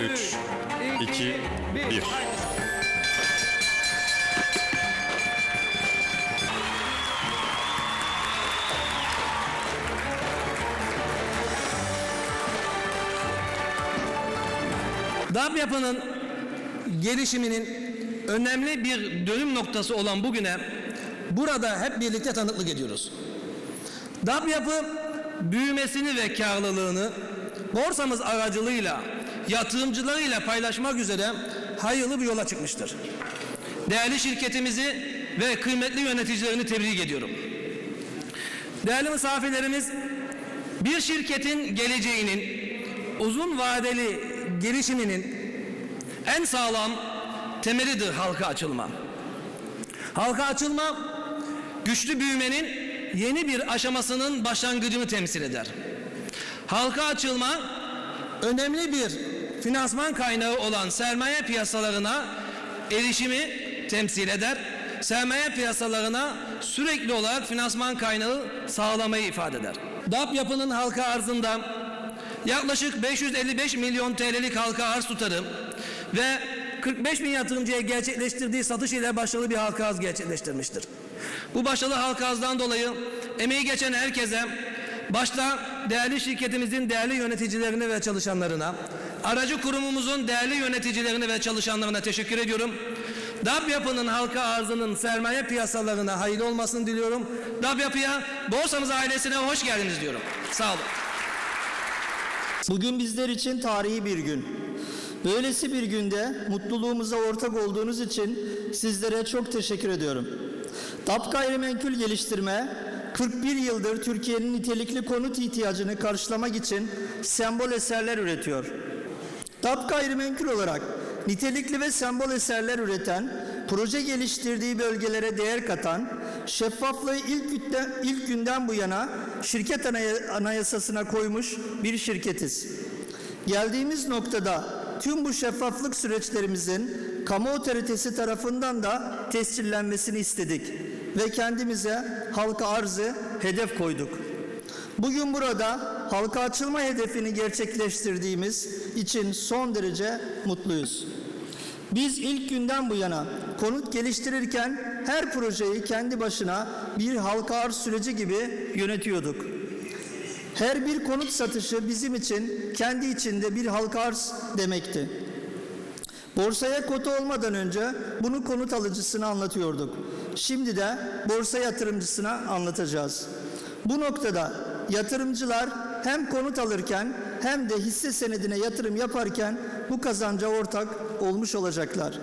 3, 2, 1. DAP yapının gelişiminin önemli bir dönüm noktası olan bugüne burada hep birlikte tanıklık ediyoruz. DAP yapı büyümesini ve karlılığını borsamız aracılığıyla yatırımcılarıyla paylaşmak üzere hayırlı bir yola çıkmıştır. Değerli şirketimizi ve kıymetli yöneticilerini tebrik ediyorum. Değerli misafirlerimiz, bir şirketin geleceğinin uzun vadeli gelişiminin en sağlam temelidir halka açılma. Halka açılma, güçlü büyümenin yeni bir aşamasının başlangıcını temsil eder. Halka açılma, önemli bir finansman kaynağı olan sermaye piyasalarına erişimi temsil eder. Sermaye piyasalarına sürekli olarak finansman kaynağı sağlamayı ifade eder. DAP yapının halka arzında yaklaşık 555 milyon TL'lik halka arz tutarı ve 45 bin yatırımcıya gerçekleştirdiği satış ile başarılı bir halka arz gerçekleştirmiştir. Bu başarılı halka arzdan dolayı emeği geçen herkese başta değerli şirketimizin değerli yöneticilerine ve çalışanlarına, aracı kurumumuzun değerli yöneticilerine ve çalışanlarına teşekkür ediyorum. DAP yapının halka arzının sermaye piyasalarına hayırlı olmasını diliyorum. DAP yapıya borsamız ailesine hoş geldiniz diyorum. Sağ olun. Bugün bizler için tarihi bir gün. Böylesi bir günde mutluluğumuza ortak olduğunuz için sizlere çok teşekkür ediyorum. DAP Gayrimenkul Geliştirme 41 yıldır Türkiye'nin nitelikli konut ihtiyacını karşılamak için sembol eserler üretiyor. DAP Gayrimenkul olarak nitelikli ve sembol eserler üreten, proje geliştirdiği bölgelere değer katan, şeffaflığı ilk günden, ilk günden bu yana şirket anaya- anayasasına koymuş bir şirketiz. Geldiğimiz noktada tüm bu şeffaflık süreçlerimizin kamu otoritesi tarafından da tescillenmesini istedik ve kendimize halka arzı hedef koyduk. Bugün burada halka açılma hedefini gerçekleştirdiğimiz için son derece mutluyuz. Biz ilk günden bu yana konut geliştirirken her projeyi kendi başına bir halka arz süreci gibi yönetiyorduk. Her bir konut satışı bizim için kendi içinde bir halka arz demekti. Borsaya kota olmadan önce bunu konut alıcısına anlatıyorduk. Şimdi de borsa yatırımcısına anlatacağız. Bu noktada yatırımcılar hem konut alırken hem de hisse senedine yatırım yaparken bu kazanca ortak olmuş olacaklar.